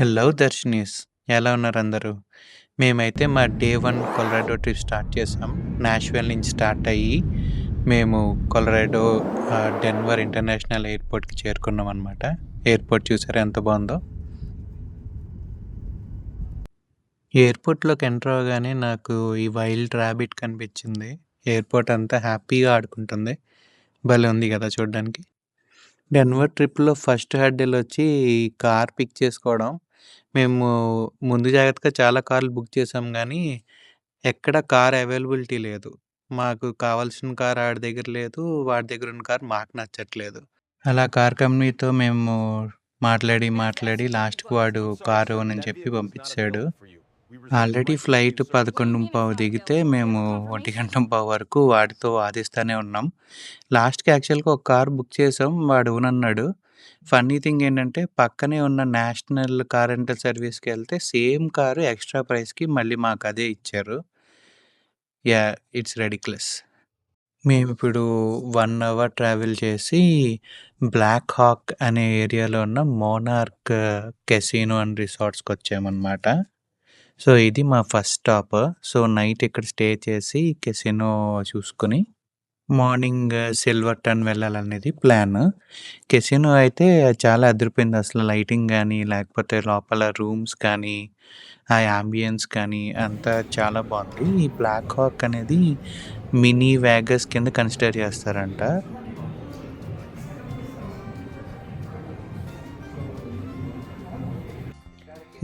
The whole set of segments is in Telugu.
హలో దర్శనీస్. ఎలా ఉన్నారు అందరూ? మేమైతే మా day one Colorado trip start చేసాం. నాష్వెల్ నుంచి స్టార్ట్ అయ్యి మేము కొలరాడో డెన్వర్ ఇంటర్నేషనల్ ఎయిర్పోర్ట్కి చేరుకున్నాం అనమాట ఎయిర్పోర్ట్ చూసారా ఎంత బాగుందో? ఎయిర్పోర్ట్లోకి ఎంటర్ అవగానే నాకు ఈ వైల్డ్ ర్యాబిట్ కనిపించింది. ఎయిర్పోర్ట్ అంతా హ్యాపీగా ఆడుకుంటుంది. భలే ఉంది కదా చూడడానికి. డెన్వర్ ట్రిప్‌లో ఫస్ట్ హర్డిల్ వచ్చి కార్ పిక్ చేసుకోవడం. మేము ముందు జాగ్రత్తగా చాలా కార్లు బుక్ చేసాం కానీ ఎక్కడ కార్ అవైలబిలిటీ లేదు. మాకు కావాల్సిన కార్ ఆడి దగ్గర లేదు. వాడి దగ్గర ఉన్న కార్ మాకు నచ్చట్లేదు. అలా కార్ కంపెనీతో మేము మాట్లాడి, మాట్లాడి లాస్ట్‌కి వాడు కారు అని చెప్పి పంపించాడు. ఆల్రెడీ ఫ్లైట్ 11:15 దిగితే మేము 1:15 వరకు వాడితో వాదిస్తూనే ఉన్నాం. లాస్ట్‌కి యాక్చువల్‌గా ఒక కార్ బుక్ చేసాం. వాడు ఇవ్వనన్నాడు. ఫన్నీ థింగ్ ఏంటంటే పక్కనే ఉన్న నేషనల్ కార్ రెంటల్ సర్వీస్‌కెళ్తే సేమ్ కారు ఎక్స్‌ట్రా ప్రైస్‌కి మళ్ళీ మాకదే ఇచ్చారు. Yeah! It's ridiculous. మేమిప్పుడు 1 hour travel చేసి బ్లాక్ హాక్ అనే ఏరియాలో ఉన్న మోనార్క్ కెసినో అండ్ రిసార్ట్స్‌కొచ్చామనమాట. సో, ఇది మా ఫస్ట్ స్టాప్. సో, నైట్ ఇక్కడ స్టే చేసి కెసినో చూసుకొని, మార్నింగ్ సిల్వర్ టన్ వెళ్ళాలనేది ప్లాన్. కెసినో అయితే చాలా అదిరిపోయింది. అసలు లైటింగ్ కానీ లేకపోతే లోపల రూమ్స్ కానీ, ఆ యాంబియన్స్ కానీ అంతా చాలా బాగుంది ఈ బ్లాక్ హాక్ అనేది మినీ వ్యాగస్ కింద కన్సిడర్ చేస్తారంట.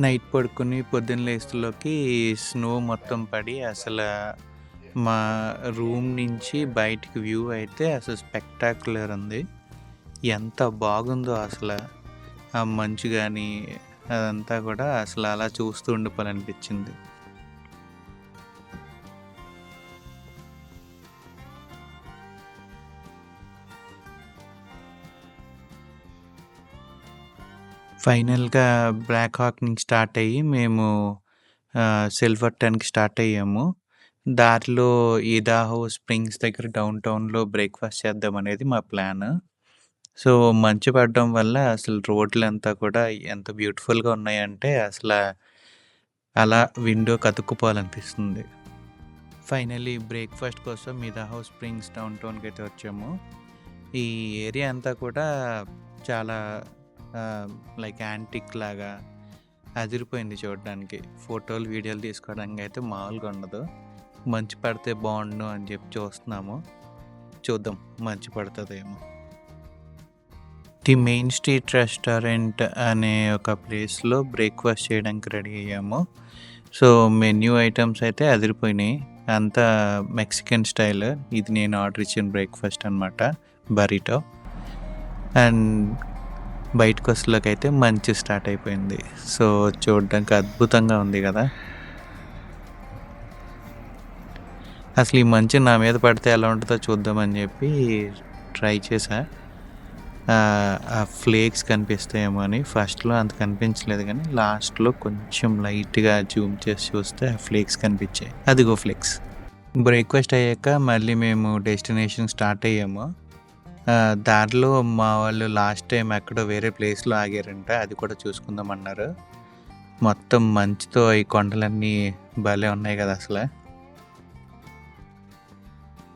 నైట్ పడుకుని పొద్దున్న లేస్తులోకి స్నో మొత్తం పడి అసలు మా రూమ్ నుంచి బయటికి వ్యూ అయితే అసలు స్పెక్టాక్యులర్ ఉంది. ఎంత బాగుందో అసలు ఆ మంచు కానీ అదంతా కూడా అసలు అలా చూస్తూ ఉండిపోవాలనిపించింది. ఫైనల్‌గా బ్లాక్ హాక్ నుంచి స్టార్ట్ అయ్యి మేము సిల్వర్ టెన్కి స్టార్ట్ అయ్యాము. దారిలో ఇదాహో స్ప్రింగ్స్ దగ్గర డౌన్ టౌన్‌లో బ్రేక్‌ఫాస్ట్ చేద్దామనేది మా ప్లాన్. సో, మంచు పడడం వల్ల అసలు రోడ్లంతా కూడా ఎంత బ్యూటిఫుల్‌గా ఉన్నాయంటే అసల అలా విండో కతుక్కుపోవాలనిపిస్తుంది ఫైనల్లీ బ్రేక్‌ఫాస్ట్ కోసం ఇదాహో స్ప్రింగ్స్ డౌన్ టౌన్‌కైతే వచ్చాము. ఈ ఏరియా అంతా కూడా చాలా ఆహ్, లైక్ యాంటిక్ లాగా అదిరిపోయింది చూడడానికి. ఫోటోలు, వీడియోలు తీసుకోవడానికి అయితే మామూలుగా ఉండదు. మంచి పడితే బాగుండు అని చెప్పి చూస్తున్నాము. చూద్దాం మంచి పడుతుందేమో ది మెయిన్ స్ట్రీట్ రెస్టారెంట్ అనే ఒక ప్లేస్‌లో బ్రేక్‌ఫాస్ట్ చేయడానికి రెడీ అయ్యాము. సో, మెన్యూ ఐటమ్స్ అయితే అదిరిపోయినాయి. అంతా మెక్సికన్ స్టైల్. ఇది నేను ఆర్డర్ ఇచ్చిన బ్రేక్‌ఫాస్ట్ అనమాట. బరీటో అండ్ బయటకొచ్చేలోకైతే మంచు స్టార్ట్ అయిపోయింది. సో, చూడడానికి అద్భుతంగా ఉంది కదా అసలు ఈ మంచి నా మీద పడితే ఎలా ఉంటుందో చూద్దామని చెప్పి ట్రై చేశా. ఆ ఫ్లేక్స్ కనిపిస్తాయేమో అని. ఫస్ట్‌లో అంత కనిపించలేదు కానీ లాస్ట్‌లో కొంచెం లైట్‌గా జూమ్ చేసి చూస్తే ఆ ఫ్లేక్స్ కనిపించాయి. అదిగో ఫ్లేక్స్. బ్రేక్‌ఫాస్ట్ అయ్యాక మళ్ళీ మేము డెస్టినేషన్ స్టార్ట్ అయ్యాము. దారిలో మా వాళ్ళు లాస్ట్ టైం ఎక్కడో వేరే ప్లేస్‌లో ఆగారంట. అది కూడా చూసుకుందామన్నారు. మొత్తం మంచుతో ఈ కొండలన్నీ భలే ఉన్నాయి కదా అసలు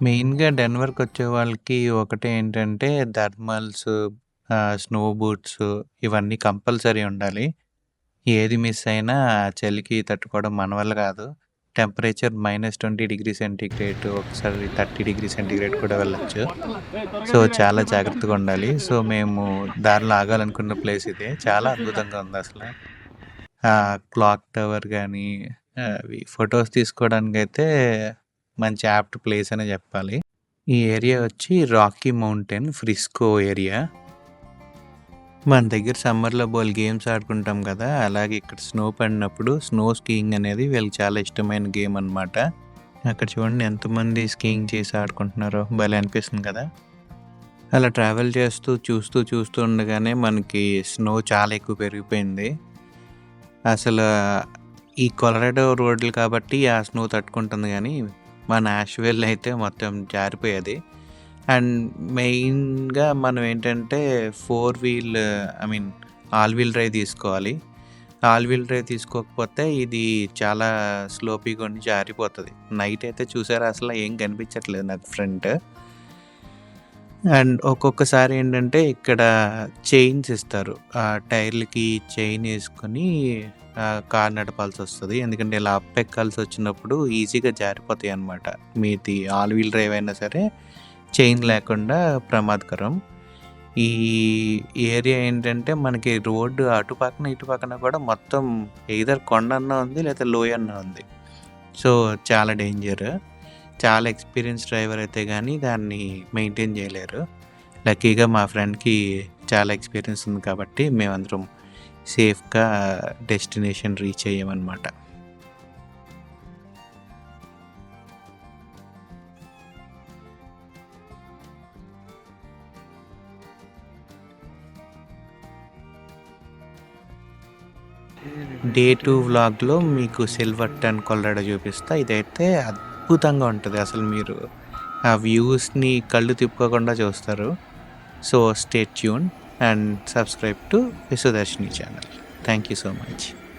మెయిన్‌గా డెన్వర్‌కొచ్చే వాళ్ళకి ఒకటే ఏంటంటే థర్మల్స్, ఆహ్, స్నో బూట్స్ ఇవన్నీ కంపల్సరీ ఉండాలి. ఏది మిస్ అయినా చలికి తట్టుకోవడం మన వల్ల కాదు. టెంపరేచర్ -20°C ఒకసారి 30°C కూడా వెళ్ళొచ్చు. సో, చాలా జాగ్రత్తగా ఉండాలి. సో, మేము దారిలో ఆగాలనుకున్న ప్లేస్ ఇదే. చాలా అద్భుతంగా ఉందసల. ఆ క్లాక్ టవర్ కానీ అవి ఫోటోస్ తీసుకోవడానికైతే మంచి యాప్ట్ ప్లేస్ అనే చెప్పాలి. ఈ ఏరియా వచ్చి రాకీ మౌంటైన్ ఫ్రిస్కో ఏరియా. మన దగ్గర సమ్మర్‌లో బోల్ గేమ్స్ ఆడుకుంటాం కదా! అలాగే ఇక్కడ స్నో పడినప్పుడు స్నో స్కీయింగ్ అనేది వీళ్ళకి చాలా ఇష్టమైన గేమ్ అనమాట. అక్కడ చూడండి ఎంతమంది స్కీయింగ్ చేసి ఆడుకుంటున్నారో భలే అనిపిస్తుంది కదా! అలా ట్రావెల్ చేస్తూ, చూస్తూ, చూస్తూ ఉండగానే మనకి స్నో చాలా ఎక్కువ పెరిగిపోయింది. అసలు ఈ కొలరాడో రోడ్లు కాబట్టి ఆ స్నో తట్టుకుంటుంది కానీ మన యాష్వెల్ అయితే మొత్తం జారిపోయేది. అండ్ మెయిన్‌గా మనం ఏంటంటే four wheel I mean all wheel drive తీసుకోవాలి. ఆల్ వీల్ డ్రైవ్ తీసుకోకపోతే ఇది చాలా స్లోపీగా ఉండి జారిపోతుంది నైట్ అయితే చూసారా అసలు ఏం కనిపించట్లేదు నాకు ఫ్రంట్. అండ్ ఒక్కొక్కసారి ఏంటంటే ఇక్కడ చైన్స్ ఇస్తారు. ఆ టైర్‌లకి చైన్ వేసుకొని కార్ నడపాల్సి వస్తుంది ఎందుకంటే ఇలా అప్ ఎక్కాల్సొచ్చినప్పుడు ఈజీగా జారిపోతాయి అనమాట మీది ఆల్ వీల్ డ్రైవ్ అయినా సరే చైన్ లేకుండా ప్రమాదకరం. ఈ ఏరియా ఏంటంటే మనకి రోడ్డు అటు పక్కన, ఇటు పక్కన కూడా మొత్తం ఎయిదర్ కొండన్నా ఉంది లేదా లోయన్నా ఉంది. సో, చాలా డేంజర్. చాలా ఎక్స్‌పీరియన్స్ డ్రైవర్ అయితే కానీ దాన్ని మెయింటైన్ చేయలేరు. లక్కీగా మా ఫ్రెండ్‌కి చాలా ఎక్స్‌పీరియన్స్ ఉంది కాబట్టి మేమందరం సేఫ్‌గా డెస్టినేషన్ రీచ్ అయ్యామన్నమాట. డే టూ వ్లాగ్‌లో మీకు సిల్వర్‌టన్ కొల్లడ చూపిస్తా. ఇదైతే అద్భుతంగా ఉంటుంది అసలు మీరు ఆ వ్యూస్‌ని కళ్ళు తిప్పుకోకుండా చూస్తారు. So, stay tune and subscribe to Vishwadarshini channel. Thank you so much.